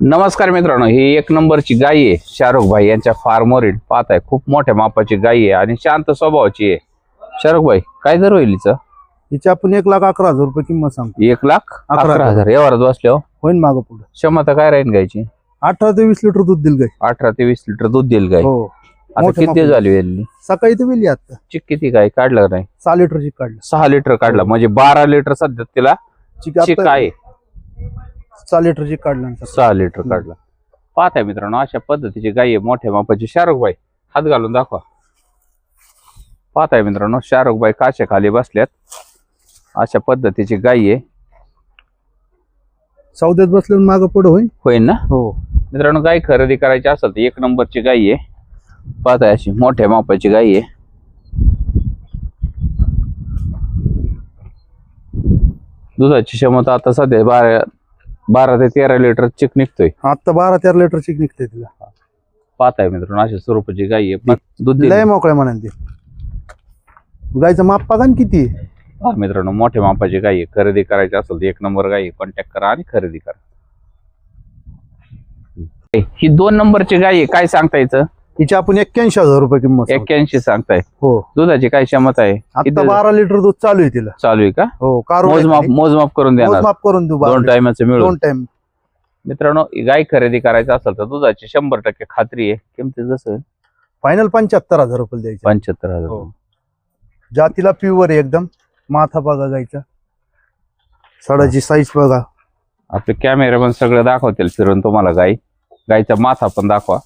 नमस्कार मित्रांनो ही एक नंबरची गाय आहे. शाहरुख भाई यांच्या फार्मवरील पाहत आहे खूप मोठ्या मापाची गाय आहे आणि शांत स्वभावाची आहे. शाहरुख भाई काय दर होईल हिचं? हिची आपण एक लाख अकरा हजार रुपये किंमत सांगतो. एक लाख अकरा अकरा हजार. यावरात बसल्या होईन मागं पुढे. क्षमता काय राहील गायची अठरा ते वीस लिटर दूध दिल गाय अठरा ते वीस लिटर दूध देईल गाय हो. आता मोठ्या किती मापाची. झाली वेल्ली सकाळी तर वेली आता. चिक किती काय काढलं नाही? सहा लिटरची काढली. सहा लिटर काढला. हो. म्हणजे बारा लिटर सध्या तिला चिक चिक आता आहे. सहा लिटरची काढला ना सकाळी. सहा लिटर काढला. पाहत आहे मित्रांनो अशा पद्धतीची गाय आहे मोठ्या मापाची. शाहरुख भाई हात घालून दाखवा. पाहत आहे मित्रांनो शाहरुख भाई काशा खाली बसल्यात. अशा पद्धतीची गाय आहे. सौद्यात बसल्यावर मागं पुढे होईल होईल ना? हो. मित्रांनो गाय खरेदी करायची असेल तर एक नंबरची गाय आहे. पाहत आहे अशी मोठ्या मापाची गाय आहे. दुधाची क्षमता आता सध्या बारा बारा ते तेरा लिटर चिक निघतोय. आता बारा तेरा लिटर चिक निघते तिला. पाहत आहे मित्रांनो अशा स्वरूपाची गाय आहे. पण दूध लय मोकळ्या म्हणाल ते. गायचं माप बघा ना किती. आहे. हा मित्रांनो मोठ्या मापाची गाय आहे. खरेदी करायची असेल तर एक नंबर गाय कॉन्टॅक्ट करा आणि खरेदी करा. ही दोन नंबरची गाय आहे. काय सांगता यायचं हिची आपण एक्क्याऐंशी हजार रुपये किंमत. एक्क्याऐंशी सांगताय. हो. दुधाची काय क्षमता आहे? आता बारा लिटर दूध चालू आहे तिला. चालू आहे का? हो कार मोजमाप मोजमाप करून देणार. मोजमाप करून देऊ दोन. टायमाचं मिळून. दोन टाइम मित्रांनो गाय खरेदी करायचं असेल तर दुधाची शंभर टक्के खात्री आहे. किमती जसं? फायनल पंच्याहत्तर हजार रुपये द्यायचे. पंच्याहत्तर हजार. हो. जातीला प्युअर एकदम. माथा बघा गायचा. सडाची साईज बघा. आपले कॅमेरामन सगळं दाखवतील फिरून तुम्हाला गाय गायचा माथा पण दाखवा.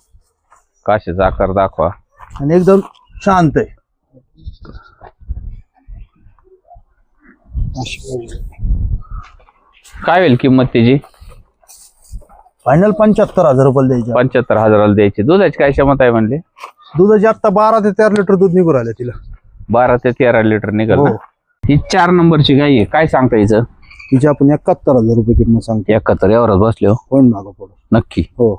काशीचा आकार दाखवा. आणि एकदम शांत आहे. काय होईल किंमत त्याची? फायनल पंच्याहत्तर हजार रुपये द्यायचे. पंच्याहत्तर हजाराला द्यायची. दुधाची काय क्षमता आहे म्हणले? दुधाची आता बारा ते तेरा लिटर दूध निघून राहिले तिला. बारा ते तेरा लिटर निघाल हो? ही चार नंबरची गाय आहे. काय सांगता यायचं तिची आपण एकाहत्तर हजार रुपये किंमत सांगतो. एकाहत्तर. एवढं बसले हो. होईन मागं पुढं? नक्की. हो.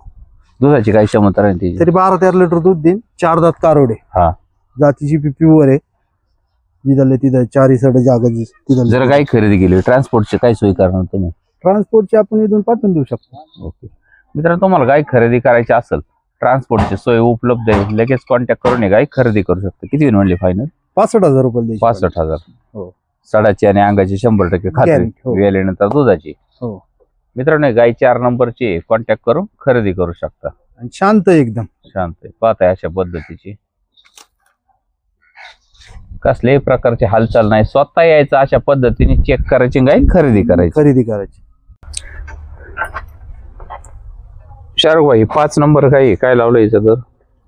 दुधाची काय क्षमता राहील त्याची? तरी बारा तेरा लिटर दूध देईन चार दात कारोडे. हा. जातीची पी प्युअर आहे. जिथले तिथं चारी सड जागा तिथं जर गाय खरेदी केली. ट्रान्सपोर्टची काय सोय करणार तुम्ही? ट्रान्सपोर्टची आपण इथून पाठवून देऊ शकतो. ओके. मित्रांनो तुम्हाला गाय खरेदी करायची असेल ट्रान्सपोर्टची सोय उपलब्ध आहे. लगेच कॉन्टॅक्ट करून हे गाय खरेदी करू शकता. किती म्हणले फायनल पासष्ट हजार रुपये पासष्ट हजार. हो. सडाची आणि अंगाची शंभर टक्के खात्री Guarantee, हो. दुधाची. हो. मित्रांनो ही गाय चार नंबरची कॉन्टॅक्ट करून खरेदी करू शकता. आणि शांत आहे एकदम. शांत आहे. पाहताय अशा पद्धतीची. कसल्याही प्रकारची हालचाल नाही. स्वतः यायचं अशा पद्धतीने चेक करायची गाय खरेदी करायची. खरेदी करायची. शाहरुख भाई पाच नंबर गाई काय लावलं याचं तर?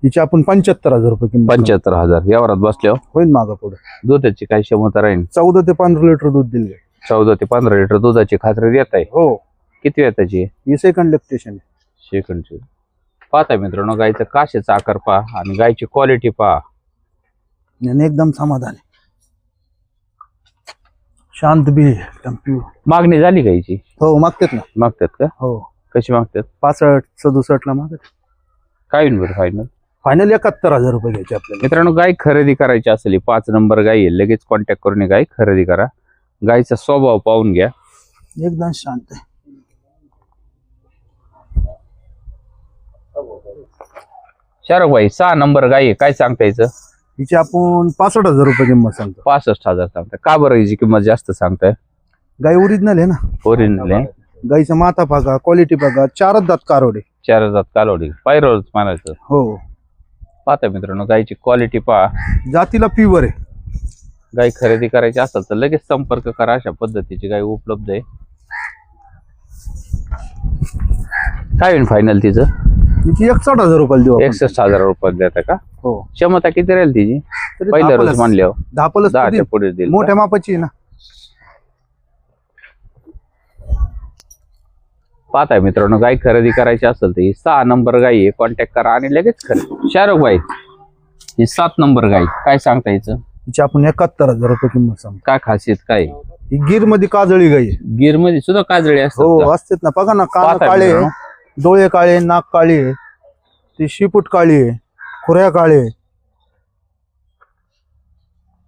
तिची आपण पंच्याहत्तर हजार रुपये किंमत. पंच्याहत्तर हजार. यावरात बसल्यावर होईल मागं पुढे. दुधाची काय क्षमता राहील? चौदा ते पंधरा लिटर दूध दिले चौदा ते पंधरा लिटर दुधाची खात्री देत आहे हो. किती आहे त्याची? ही सेकंड लेक्टेशन आहे. सेकंडची पाहताय मित्रांनो गायचं काशेचा आकार पहा आणि गायची क्वालिटी पहा. आणि एकदम समाधान आहे. शांत बी आहे, एकदम प्युअर मागणी झाली गायची हो मागतात ना. मागतात का? हो. कशी मागतात? पासष्ट सदुसष्ट ला मागत काय होईल बरं फायनल फायनल एकाहत्तर हजार रुपये घ्यायचे आपल्याला. मित्रांनो गाय खरेदी करायची असेल ही पाच नंबर गाय आहे. लगेच कॉन्टॅक्ट करून ही गाय खरेदी करा. गायचा स्वभाव पाहून घ्या. एकदम शांत आहे. शाहरुख भाई सहा नंबर गाय आहे. काय सांगता यायचं हिची आपण पासष्ट हजार रुपये किंमत सांगतो. पासष्ट हजार सांगताय का बरं याची किंमत जास्त सांगताय? गाय ओरिजिनल आहे ना? ओरिजिनल आहे. गाईचा माथा बघा क्वालिटी बघा चारच दात कारोडे चार हजार कालवडी पायरोज मानायचं हो. पाहता मित्रांनो गायची क्वालिटी पहा. जातीला प्युअर आहे. गाय खरेदी करायची असेल तर लगेच संपर्क करा. अशा पद्धतीची गाय उपलब्ध आहे. काय होईल फायनल तिचं? तिची एकसष्ट हजार रुपये देऊ आपण. एकसष्ट हजार रुपये देता का? हो. क्षमता किती राहील तिची? तरी पहिल्या दहा रोज प्लस- मानल्यावर दहा प्लस दहाच्या. पुढे देईल मोठ्या मापाची आहे ना. पाहताय मित्रांनो गाय खरेदी करायची असेल तर ही सहा नंबर गाय आहे. कॉन्टॅक्ट करा आणि लगेच खरेदी शाहरुख भाई ही सात नंबर गाय काय सांगता यायचं तिची आपण एकाहत्तर हजार रुपये किंमत सांगतो. काय खासियत काय? आहे? ही गिरमध्ये काजळी गाई आहे. गिरमध्ये सुद्धा काजळी असतात हो का? असतेच ना. बघा ना कान काळे आहे, मित्रांनो. डोळे काळे नाक काळी आहे ती शिपूट काळी आहे खुऱ्या काळे आहे.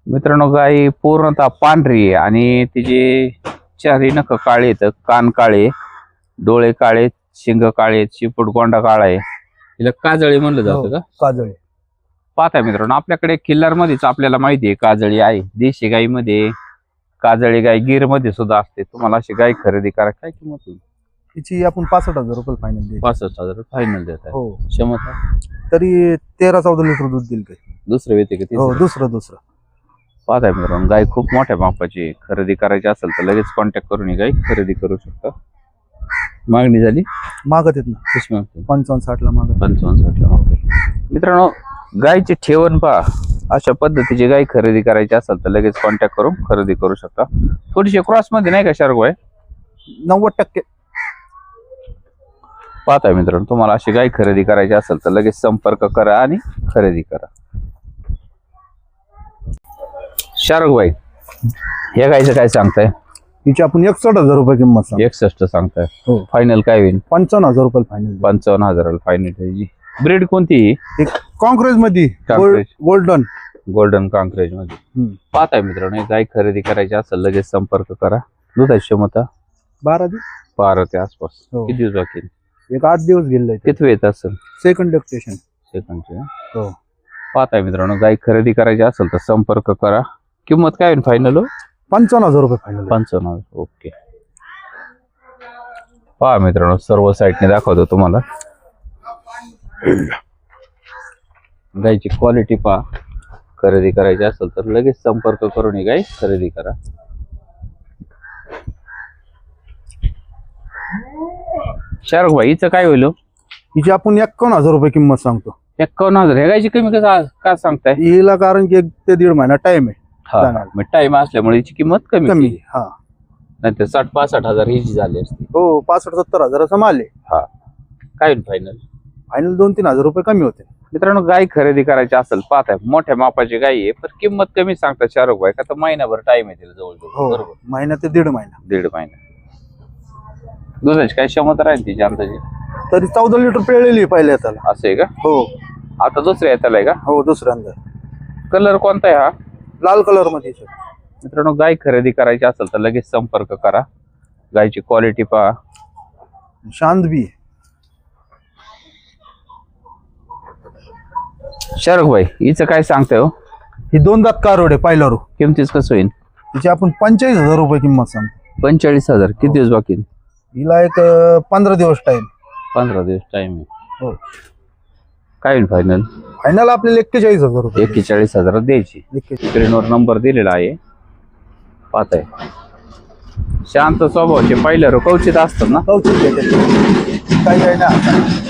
मित्रांनो गाय पूर्णतः पांढरी आहे आणि तिचे चारी नख काळे आहेत कान काळे डोळे काळे शिंग काळे शिपूट गोंडा काळा आहे. हिला काजळी म्हणलं जातं हो. का? काजळे. पाहताय मित्रांनो आपल्याकडे किल्लार मध्येच आपल्याला माहिती आहे काजळी आहे. देशी गाईमध्ये काजळी गाय गिरमध्ये सुद्धा असते. तुम्हाला अशी गाय खरेदी करा काय किंमत होईल? तिची आपण पासष्ट हजार रुपये फायनल देईल. पासष्ट हजार फायनल देत आहे. हो. क्षमता? तरी तेरा चौदा लिटर दूध देईल काही. दुसरं येते का हो तिसरं? दुसरं दुसरं. पाहताय मित्रांनो गाय खूप मोठ्या मापाची आहे. खरेदी करायची असेल तर लगेच कॉन्टॅक्ट करून ही गाय खरेदी करू शकता. मागणी झाली? मागत येत ना. कशी मागते? पंचावन्न साठला मागत पंचावन्न साठला मागते मित्रांनो गायची ठेवण पहा. अशा पद्धतीची गाय खरेदी करायची असेल तर लगेच कॉन्टॅक्ट करून खरेदी करू शकता. थोडीशी क्रॉसमध्ये नाही का शार्क आहे नव्वद टक्के. पाहताय मित्रांनो तुम्हाला अशी गाय खरेदी करायची असेल तर लगेच संपर्क करा आणि खरेदी करा. शाहरुख भाई या गायचं काय सांगताय? तिची आपण एकसष्ट हजार रुपये किंमत सांग एकसष्ट सांगताय. हो. फायनल काय होईल? पंचावन्न हजार रुपये फायनल पंचावन्न हजाराला फायनल ब्रेड कोणती एक काँक्रेज. मध्ये. गोल्डन. गोल्डन कांक्रेजमध्ये हम्म. पाहताय मित्रांनो ही गाय खरेदी करायची असेल लगेच संपर्क करा. दुधाची क्षमता? बारा दिवस बारा ते आसपास. हो. किती दिवस बाकी एक आठ दिवस गेले किती येत असेल सेकंड डेक्टेशन सेकंडचे हो. पाहताय मित्रांनो गाय खरेदी करायची असेल तर संपर्क करा. किंमत काय होईल फायनल पंचावन्न हजार रुपये फायनल पंचावन्न हजार. ओके. पहा मित्रांनो सर्व साईडने दाखवतो तुम्हाला. गायची क्वालिटी पहा. खरेदी करायची असेल तर लगेच संपर्क करून ही गाय खरेदी करा. शाहरुख भाई हिचं काय होईल हो? हिची आपण एक्कावन्न हजार रुपये किंमत सांगतो. एक्कावन्न हजार. ह्या गायची कमी कसं का सांगताय? हिला कारण की एक ते दीड महिना टाइम आहे. हा जाणार. मग टाइम असल्यामुळे हिची किंमत कमी कमी केली. हा. नाही तर साठ पासष्ट हजार हिची झाली असती. हो पासष्ट सत्तर हजाराचा माल आहे. हा. काय होईल फायनल फायनल दोन तीन हजार रुपये कमी होते मित्रांनो गाय खरेदी करायची असेल पाहताय मोठ्या मापाची गाय आहे पण किंमत कमी सांगतात शाहरुख भाई का तर महिनाभर टाइम आहे तिला जवळजवळ. हो बरोबर. महिना ते दीड महिना. दीड महिना. दुधाची काय क्षमता राहील तिची अंदाजे तरी चौदा लिटर पिळलेली पहिल्या त्याला. असं आहे का? हो. आता दुसऱ्या येताला आहे का? हो दुसऱ्यांदा. कलर कोणता आहे हा? लाल कलरमध्ये. मित्रांनो गाय खरेदी करायची असेल तर लगेच संपर्क करा. गायची क्वालिटी पहा. शांत बी. शाहरुख भाई हिचं काय सांगताय हो? ही दोन दात कारोड आहे पहिला रो. किमतीच कसं होईल तिची आपण पंचेचाळीस हजार रुपये किंमत सांगतो. पंचेचाळीस हजार. किती दिवस बाकी? हिला एक पंधरा दिवस टाइम पंधरा दिवस टाइम आहे. हो. काय होईल फायनल फायनल आपल्याला एक्केचाळीस हजार रुपये. एक्केचाळीस हजार द्यायची. एक्केचाळीस. स्क्रीनवर नंबर दिलेला आहे. पाहताय. शांत स्वभावाचे पहिल्या कवचित असतात ना. हो, ठीक आहे, ठीक आहे. काही काही नाही.